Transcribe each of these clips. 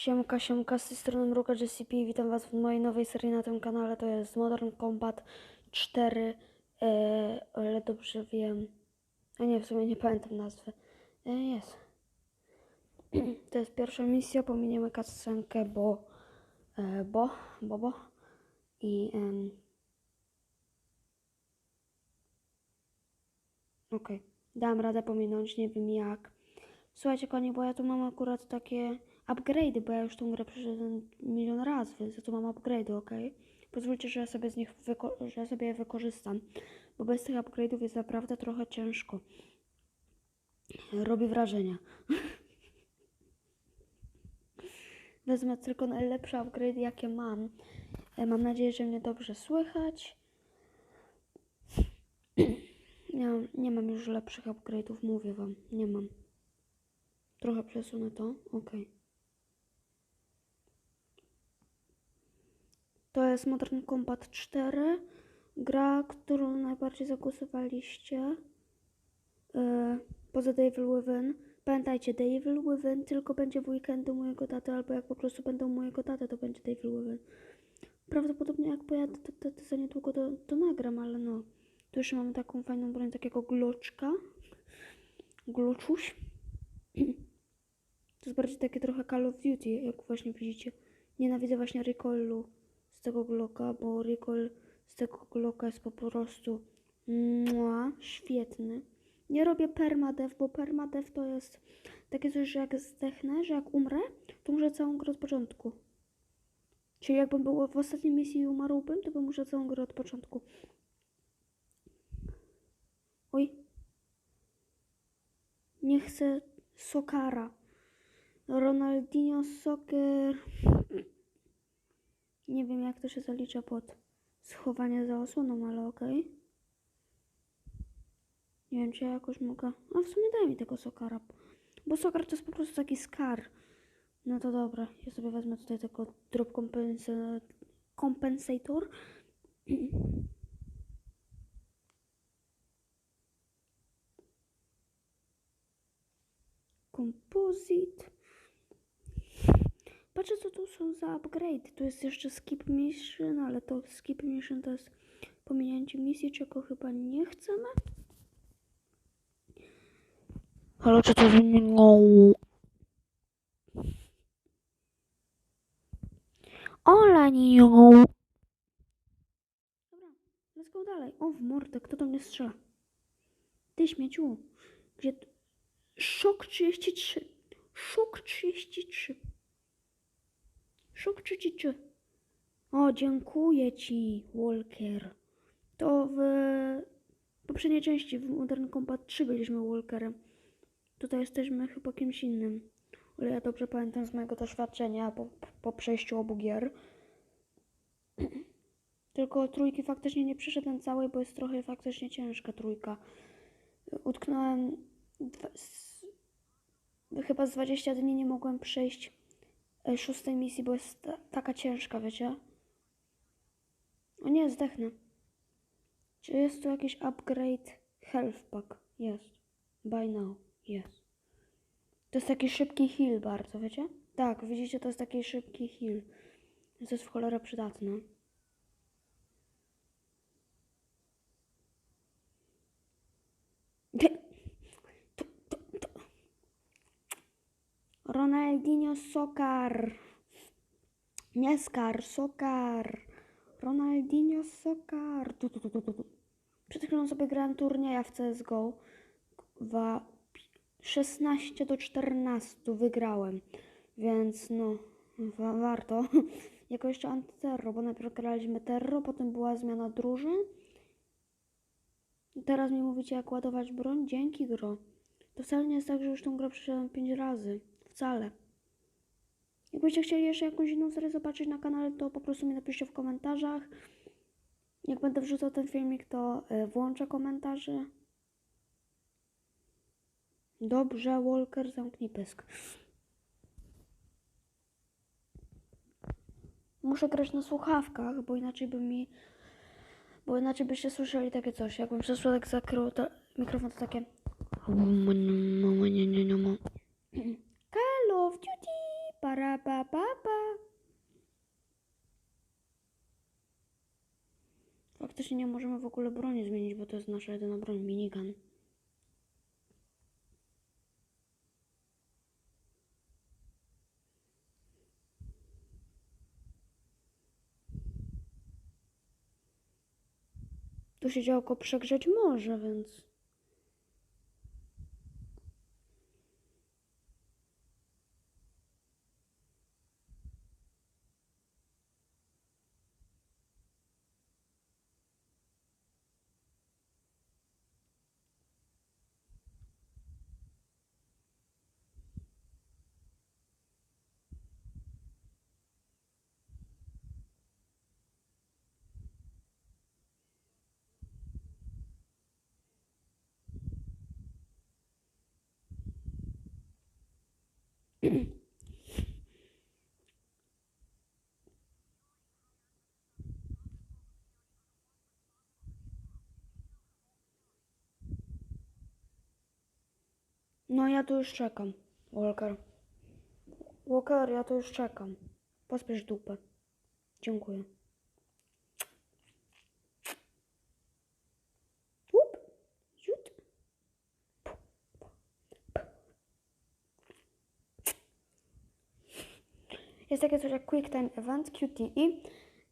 Siemka, siemka, z tej strony Mruka JCP witam was w mojej nowej serii na tym kanale, to jest Modern Combat 4, e, o ile dobrze wiem, a nie, w sumie nie pamiętam nazwy, e, jest. To jest pierwsza misja, pominiemy cutscenkę, bo, e, bo, bo, bo. I em, okej, dam radę pominąć, nie wiem jak. Słuchajcie, konie, bo ja tu mam akurat takie upgrade'y, bo ja już tą grę przeszedłem milion razy, więc ja tu mam upgrade'y, ok? Pozwólcie, że ja sobie z nich że ja sobie je wykorzystam, bo bez tych upgrade'ów jest naprawdę trochę ciężko. Robi wrażenie. Wezmę tylko najlepsze upgrade'y, jakie mam. E, Mam nadzieję, że mnie dobrze słychać. Nie mam, nie mam już lepszych upgrade'ów, mówię wam, nie mam. Trochę przesunę to. Ok. To jest Modern Combat 4. Gra, którą najbardziej zagłosowaliście. Yy, poza Devil Within. Pamiętajcie, Devil Within tylko będzie w weekendy mojego taty, albo jak po prostu będą mojego taty, to będzie Devil Within. Prawdopodobnie jak pojadę, to, to, to za niedługo to, to nagram, ale no. Tu jeszcze mamy taką fajną broń, takiego gloczka. Gloczuś. To jest bardziej takie trochę Call of Duty, jak właśnie widzicie. Nienawidzę właśnie Recallu z tego Glocka, bo Recall z tego Glocka jest po prostu mua, świetny. Nie robię permadev, bo permadev to jest takie coś, że jak zdechnę, że jak umrę, to muszę całą grę od początku. Czyli jakbym był w ostatniej misji i umarłbym, to bym musiał całą grę od początku. Oj. Nie chcę Sokara. Ronaldinho Soccer. Nie wiem, jak to się zalicza pod schowanie za osłoną, ale okej. Nie wiem, czy ja jakoś mogę. A w sumie daj mi tego Sokara. Bo Sokar to jest po prostu taki skar. No to dobra, ja sobie wezmę tutaj tego drop compensator. Composite. Patrzę, co tu są za upgrade. Tu jest jeszcze skip mission, ale to skip mission to jest pominięcie misji, czego chyba nie chcemy. Ale czy to zmieniło? Ola nie Dobra, let's go dalej. O, w mordę, kto do mnie strzela? Ty śmieciu. Gdzie... Szok 33. Szok 33. Szok 33. O, dziękuję ci, Walker. To w poprzedniej części, w Modern Combat 3 byliśmy Walkerem. Tutaj jesteśmy chyba kimś innym. Ale ja dobrze pamiętam z mojego doświadczenia po, po przejściu obu gier. Tylko trójki faktycznie nie przeszedłem całej, bo jest trochę faktycznie ciężka trójka. Utknąłem dwa, z, chyba z 20 dni nie mogłem przejść szóstej misji, bo jest ta, taka ciężka, wiecie? O nie, zdechnę. Czy jest tu jakiś upgrade health pack? Jest. By now. Jest. To jest taki szybki heal bardzo, wiecie? Tak, widzicie, to jest taki szybki heal. To jest w cholerę przydatne. To, to, to. Ronaldinho Sokar. Nie Skar, Sokar. Ronaldinho Sokar. Tu, tu, tu, tu, tu. Przed chwilą sobie grałem turnieja w CSGO. Wa 16 do 14 wygrałem. Więc no, wa warto. Jako jeszcze antyterror, bo najpierw graliśmy terror, potem była zmiana drużyn. Teraz mi mówicie, jak ładować broń? Dzięki, gro. To wcale nie jest tak, że już tą grę przeszedłem 5 razy. Wcale. Jakbyście chcieli jeszcze jakąś inną serię zobaczyć na kanale, to po prostu mi napiszcie w komentarzach. Jak będę wrzucał ten filmik, to y, włączę komentarze. Dobrze, Walker, zamknij pysk. Muszę grać na słuchawkach, bo inaczej by mi... Bo inaczej byście słyszeli takie coś. Jakbym przez przypadek zakrył to, mikrofon, to takie... Call of Duty! Para pa pa nie możemy w ogóle broni zmienić, bo to jest nasza jedyna broń, minigun. Tu się działko przegrzeć może, więc... No ja tu już czekam, Walker. Walker, ja tu już czekam. Pospiesz dupę. Dziękuję. Jest takie coś jak Quick Time Event, QTE.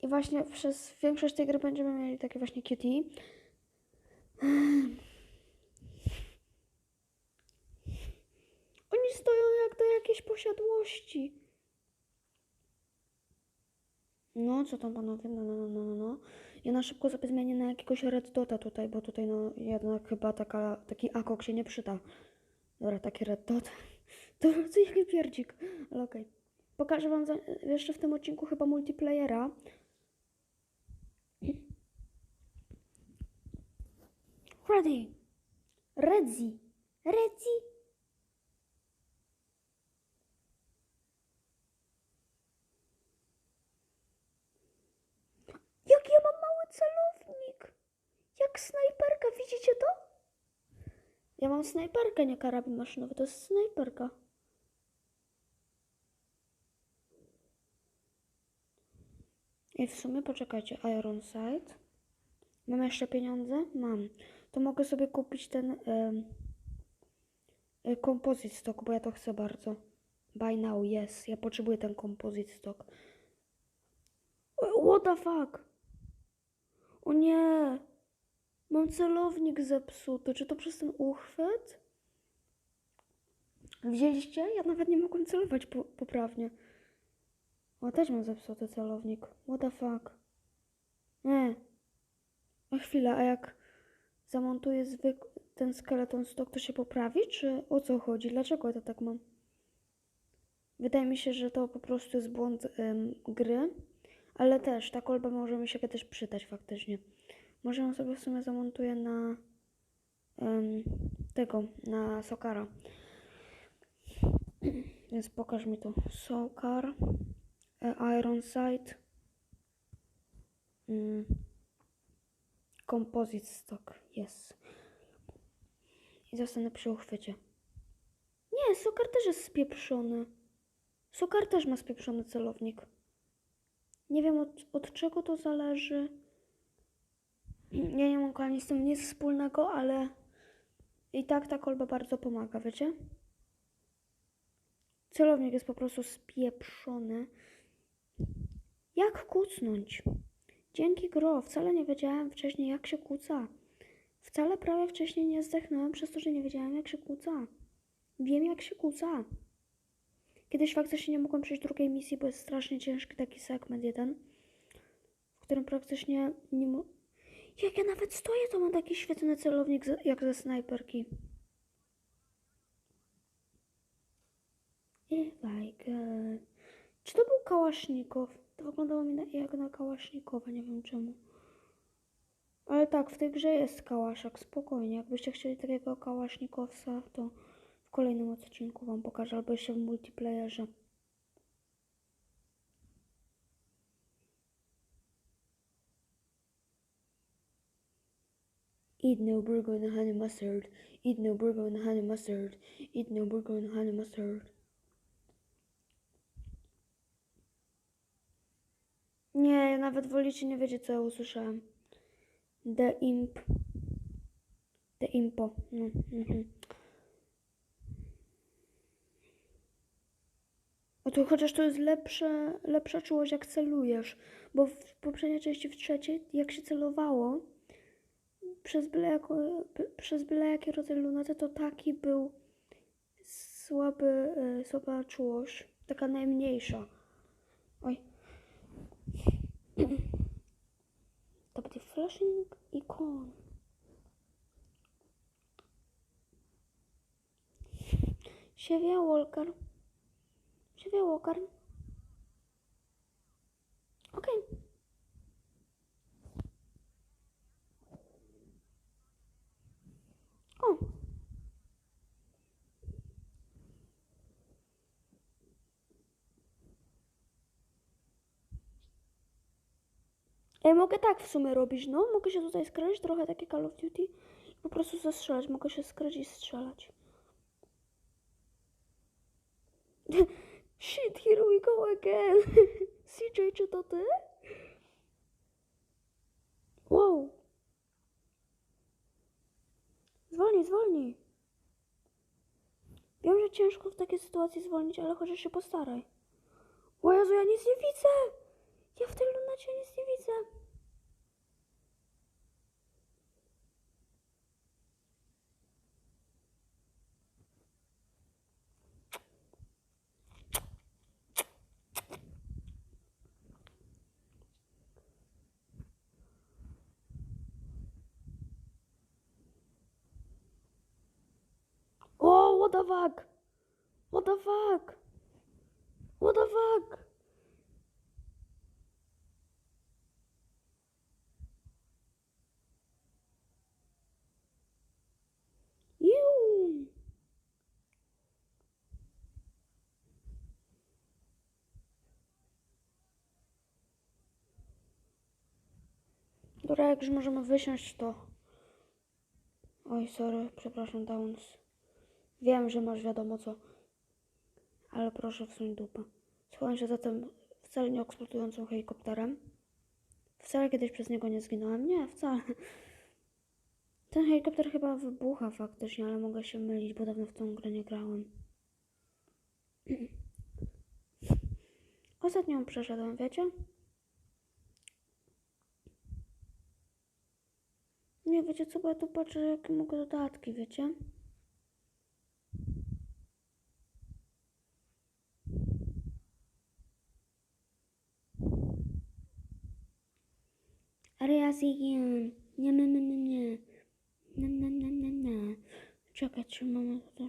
I właśnie przez większość tej gry będziemy mieli takie właśnie QTE. Oni stoją jak do jakiejś posiadłości. No, co tam panowie? No, no, no, no, no, no. Ja na szybko sobie zmienię na jakiegoś red dota tutaj, bo tutaj no jednak chyba taka, taki akok się nie przyda. Dobra, taki red dot. To co jaki pierdzik. Ale okej. Pokażę wam jeszcze w tym odcinku chyba multiplayera. Ready. Redzi. Redzi. Jak ja mam mały celownik! Jak snajperka, widzicie to? Ja mam snajperkę, nie karabin maszynowy, to jest snajperka. I w sumie poczekajcie, Iron Sight. Mam jeszcze pieniądze? Mam. To mogę sobie kupić ten em, y, composite stock, bo ja to chcę bardzo. Buy now, yes. Ja potrzebuję ten composite stock. O, What the fuck? O nie! Mam celownik zepsuty. Czy to przez ten uchwyt? Widzieliście? Ja nawet nie mogłem celować po poprawnie. O, też mam zepsuty celownik. What the fuck? Nie. A chwilę, a jak zamontuję zwyk ten skeleton stok, to się poprawi? Czy o co chodzi? Dlaczego ja to tak mam? Wydaje mi się, że to po prostu jest błąd ym, gry. Ale też ta kolba może mi się kiedyś przydać faktycznie. Może ją sobie w sumie zamontuję na em, tego, na Sokara. Więc pokaż mi to. Sokar, e, Iron Sight, mm, Composite Stock, jest. I zostanę przy uchwycie. Nie, Sokar też jest spieprzony. Sokar też ma spieprzony celownik. Nie wiem od, od czego to zależy. Ja nie mam kochani z tym nic wspólnego, ale i tak ta kolba bardzo pomaga, wiecie? Celownik jest po prostu spieprzony. Jak kucnąć? Dzięki gro, wcale nie wiedziałem wcześniej jak się kuca. Wcale prawie wcześniej nie zdechnąłem przez to, że nie wiedziałem jak się kuca. Wiem jak się kuca. Kiedyś faktycznie nie mogłem przejść drugiej misji, bo jest strasznie ciężki taki segment jeden, w którym praktycznie nie mo... Jak ja nawet stoję, to mam taki świetny celownik jak ze snajperki. If I could. Czy to był kałasznikow? To wyglądało mi na, jak na kałasznikowa, nie wiem czemu. Ale tak, w tej grze jest kałaszak, spokojnie. Jakbyście chcieli takiego kałasznikowca, to w kolejnym odcinku wam pokażę, albo jeszcze w multiplayerze. Eat no burger and honey mustard. Eat no burger and honey mustard. Eat no burger and honey mustard. Nie, nawet wolicie nie wiecie, co ja usłyszałem. The Imp. The Impo. No, mhm. O tu chociaż to jest lepsze, lepsza czułość jak celujesz, bo w poprzedniej części w trzeciej, jak się celowało przez byle, jako, przez byle jaki rodzaj lunaty, to taki był słaby, e, słaba czułość, taka najmniejsza. Oj. To będzie flashing icon. Siewia Walker. Siewia Walker. Okej. O. Ej, mogę tak w sumie robić, no. Mogę się tutaj skryć, trochę takie Call of Duty. Po prostu zastrzelać. Mogę się skryć i strzelać. Shit, here we go again. CJ, czy to ty? Wow. Zwolnij, zwolnij. Wiem, że ciężko w takiej sytuacji zwolnić, ale chociaż się postaraj. O Jezu, ja nic nie widzę. Ja w tej lunacie nic nie widzę. O, what the fuck? What the fuck? What the fuck? Iu. Dobra, jak już możemy wysiąść, to... Oj, sorry, przepraszam, Downs. Wiem, że masz wiadomo co. Ale proszę wsuń dupę. Schowam się za tym wcale nie eksplodującym helikopterem. Wcale kiedyś przez niego nie zginąłem. Nie, wcale. Ten helikopter chyba wybucha faktycznie, ale mogę się mylić, bo dawno w tą grę nie grałem. Ostatnio ją przeszedłem, wiecie? Nie, wiecie co, bo ja tu patrzę, jakie mogę dodatki, wiecie? Ariasigian. Nie, nie, nie, nie, nie. Nie, nie, nie, nie, nie. Czekaj, czy mamy to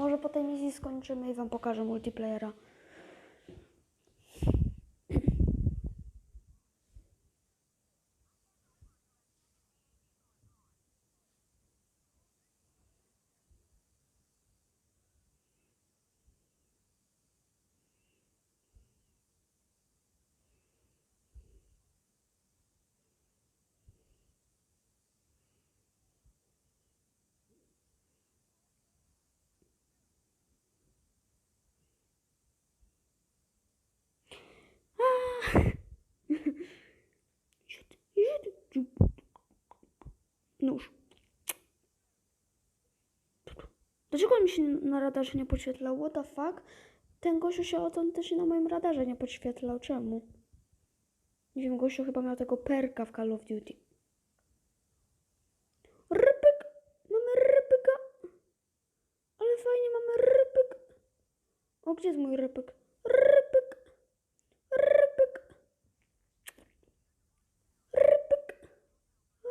Może po tej misji skończymy i wam pokażę multiplayera. Nóż. Dlaczego mi się na radarze nie podświetlał? What the fuck? Ten gościu się autentycznie na moim radarze nie podświetlał. Czemu? Nie wiem, gościu chyba miał tego perka w Call of Duty. Rypyk! Mamy rypyka! Ale fajnie, mamy rypyk! O, gdzie jest mój? Rypyk! Rypyk! Rypyk!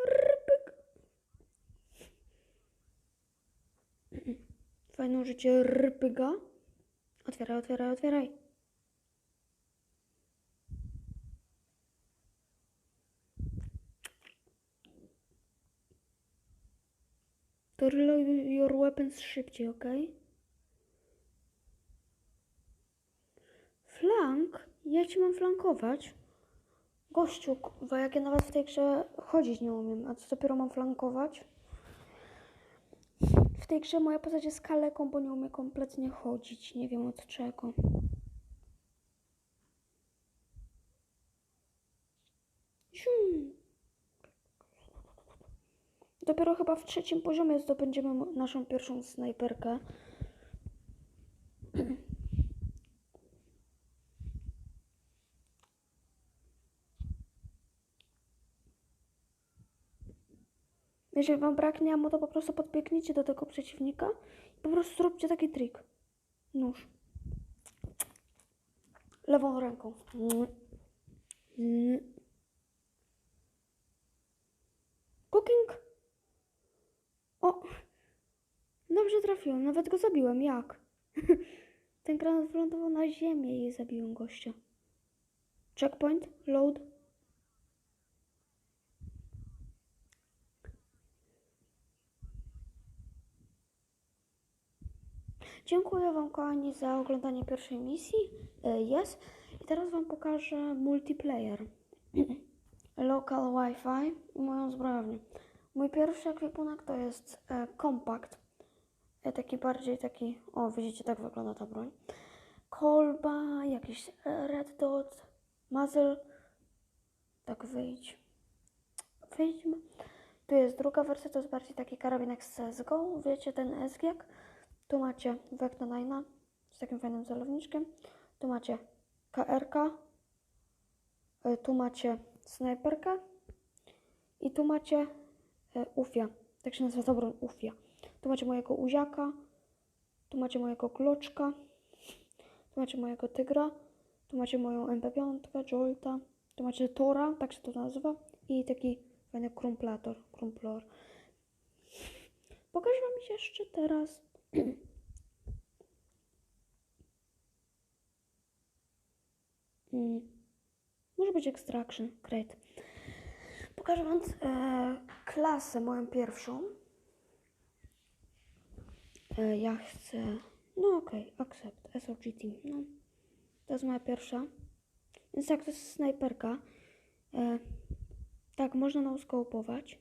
Rypyk! Kolejne użycie rpyga. Otwieraj, otwieraj, otwieraj. To reload your weapons szybciej, ok? Flank? Ja ci mam flankować? Gościu, bo jak ja nawet w tej grze chodzić nie umiem, a co dopiero mam flankować? W tej grze moja postać jest kaleką, bo nie umie kompletnie chodzić. Nie wiem od czego. Zium. Dopiero chyba w trzecim poziomie zdobędziemy naszą pierwszą snajperkę. Jeżeli wam braknie ammo, to po prostu podbiegnijcie do tego przeciwnika i po prostu zróbcie taki trik. Nóż. Lewą ręką. Cooking. O! Dobrze trafiłem, nawet go zabiłem. Jak? Ten granat wylądował na ziemię i zabiłem gościa. Checkpoint, load. Dziękuję Wam, kochani, za oglądanie pierwszej misji. E, Jest. I teraz Wam pokażę multiplayer. Local Wi-Fi i moją zbrojownię. Mój pierwszy ekwipunek to jest e, kompakt. E, taki bardziej taki, o widzicie, tak wygląda ta broń. Kolba, jakiś red dot, muzzle. Tak wyjdź. Wyjdźmy. Tu jest druga wersja, to jest bardziej taki karabinek z CSGO. Wiecie, ten SGiek. Tu macie Vecna 9 z takim fajnym celowniczkiem. Tu macie KRK. e, Tu macie snajperkę. I tu macie e, UFIA. Tak się nazywa ta UFIA. Tu macie mojego uziaka. Tu macie mojego gloczka. Tu macie mojego tygra. Tu macie moją MP5, Jolta. Tu macie Tora, tak się to nazywa. I taki fajny krumplator, krumplor. Pokażę wam jeszcze teraz Mm. Może być extraction, great. Pokażę Wam e, klasę moją pierwszą. E, ja chcę, no okej, accept, SOG team, no. To jest moja pierwsza. Więc tak, to jest snajperka. E, tak, można nauskołopować.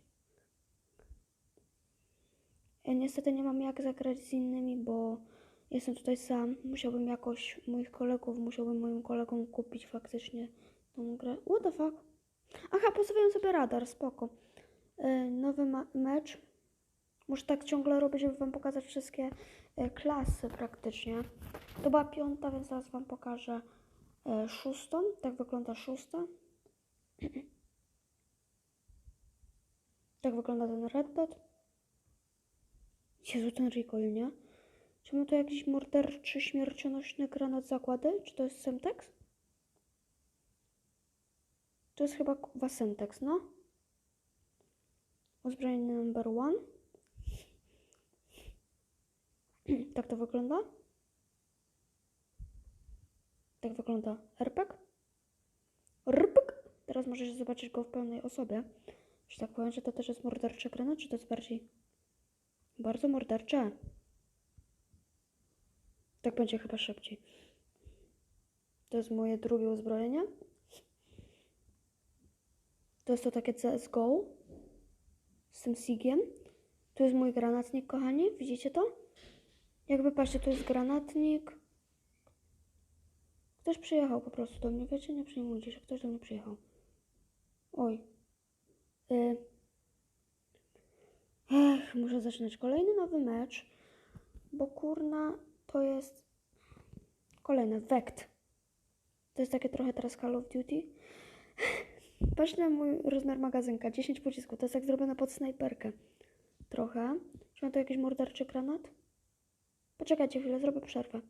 E, niestety nie mam jak zagrać z innymi, bo jestem tutaj sam. Musiałbym jakoś moich kolegów, musiałbym moim kolegom kupić faktycznie tą grę. What the fuck? Aha, postawiłem sobie radar, spoko. E, nowy mecz. Muszę tak ciągle robić, żeby wam pokazać wszystkie e, klasy praktycznie. To była piąta, więc zaraz wam pokażę e, szóstą. Tak wygląda szósta. tak wygląda ten red dot. Jezu, ten recoil, nie? Czy ma to jakiś morderczy, śmiercionośny granat zakłady? Czy to jest Semtex? To jest chyba kuwa Semtex, no. Uzbrojenie number one. tak to wygląda. Tak wygląda RPG. RPG. Teraz możesz zobaczyć go w pełnej osobie. Że tak powiem, że to też jest morderczy granat, czy to jest bardziej... Bardzo mordercze. Tak będzie chyba szybciej. To jest moje drugie uzbrojenie. To jest to takie CSGO z tym sigiem. Tu jest mój granatnik, kochani. Widzicie to? Jakby patrzcie, tu jest granatnik. Ktoś przyjechał po prostu do mnie. Wiecie, nie przejmujcie się. Ktoś do mnie przyjechał. Oj. Y Ech, muszę zaczynać kolejny nowy mecz, bo kurna to jest kolejny Vect. To jest takie trochę teraz Call of Duty. Patrz na mój rozmiar magazynka, 10 pocisków. To jest jak zrobione pod snajperkę. Trochę. Czy ma tu jakiś morderczy granat? Poczekajcie chwilę, zrobię przerwę.